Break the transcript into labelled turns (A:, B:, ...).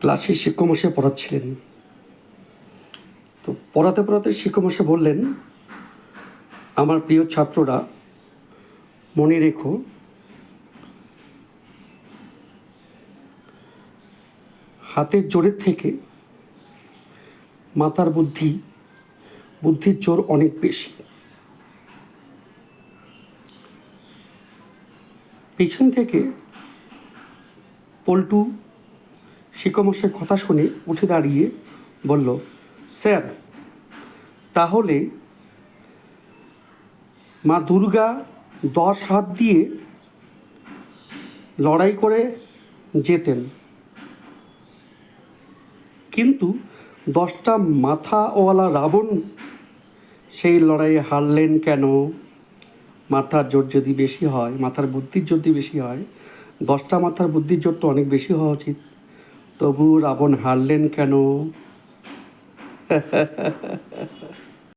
A: ক্লাসে শিক্ষকমশাই পড়াচ্ছিলেন। তো পড়াতে পড়াতে শিক্ষকমশাই বললেন, আমার প্রিয় ছাত্ররা, মনে রেখো, হাতের জোরের থেকে মাথার বুদ্ধি, বুদ্ধির জোর অনেক বেশি। পিছন থেকে পল্টু শিক্ষমশের কথা শুনে উঠে দাঁড়িয়ে বলল, স্যার, তাহলে মা দুর্গা দশ হাত দিয়ে লড়াই করে যেতেন। কিন্তু দশটা মাথাওয়ালা রাবণ সেই লড়াইয়ে হারলেন কেন? মাথার জোর যদি বেশি হয়, মাথার বুদ্ধির যদি বেশি হয়, দশটা মাথার বুদ্ধির জোর তো অনেক বেশি হওয়া উচিত। তবু রাবণ হারলেন কেন?